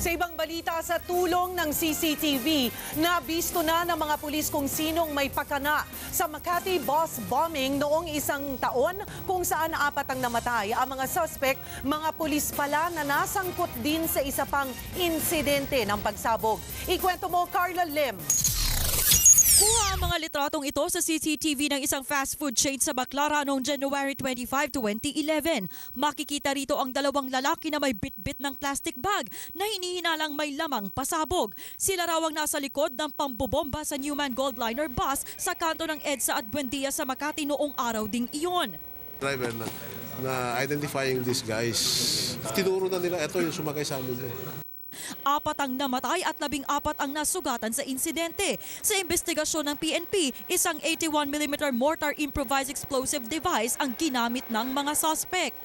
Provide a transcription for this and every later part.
Sa ibang balita sa tulong ng CCTV, nabisto na ng mga pulis kung sinong may pakana sa Makati bus bombing noong isang taon kung saan apat ang namatay. Ang mga suspect, mga pulis pala na nasangkot din sa isa pang insidente ng pagsabog. Ikwento mo, Carla Lim. Kuha ang mga litratong ito sa CCTV ng isang fast food chain sa Baclara noong January 25, 2011. Makikita rito ang dalawang lalaki na may bit-bit ng plastic bag na hinihinalang may lamang pasabog. Sila raw ang nasa likod ng pambobomba sa Newman Goldliner bus sa kanto ng EDSA at Buendia sa Makati noong araw ding iyon. driver na, na identifying these guys. Tinuro na nila, ito yung sumakay sa amin. Apat ang namatay at labing apat ang nasugatan sa insidente. Sa investigasyon ng PNP, isang 81mm mortar improvised explosive device ang ginamit ng mga suspect.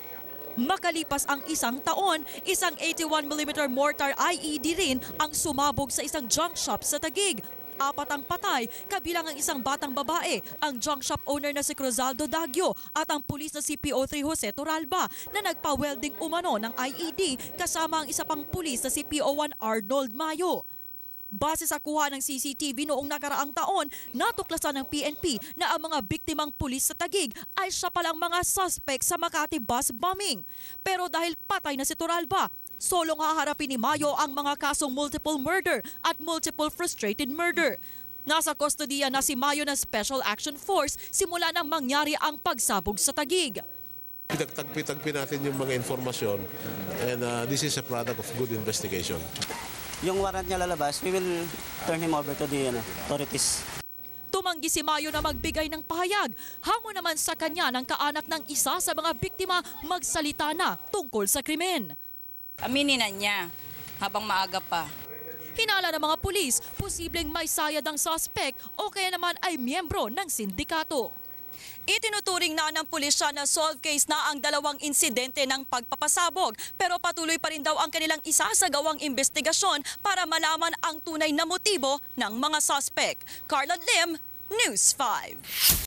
Makalipas ang isang taon, isang 81mm mortar IED rin ang sumabog sa isang junk shop sa Tagig. Apat ang patay, kabilang ang isang batang babae, ang junk shop owner na si Cruzaldo Dagyo at ang pulis na si PO3 Jose Toralba na nagpa-welding umano ng IED kasama ang isa pang pulis na si PO1 Arnold Mayo. Base sa kuha ng CCTV noong nakaraang taon, natuklasan ng PNP na ang mga biktimang pulis sa Tagig ay siya palang mga suspect sa Makati bus bombing. Pero dahil patay na si Toralba, solong haharapin ni Mayo ang mga kasong multiple murder at multiple frustrated murder. Nasa kustodiya na si Mayo ng Special Action Force simula nang mangyari ang pagsabog sa Tagig. Pinagtagpi-tagpi natin yung mga informasyon and uh, this is a product of good investigation. Yung warrant niya lalabas, we will turn him over to the ano, authorities. Tumanggi si Mayo na magbigay ng pahayag. Hamon naman sa kanya ng kaanak ng isa sa mga biktima magsalita na tungkol sa krimen. Aminin na niya habang maaga pa. Hinala ng mga pulis, posibleng may sayad ang suspect o kaya naman ay miyembro ng sindikato. Itinuturing na ng pulisya na solve case na ang dalawang insidente ng pagpapasabog pero patuloy pa rin daw ang kanilang isa sa gawang investigasyon para malaman ang tunay na motibo ng mga suspect. Carla Lim, News 5.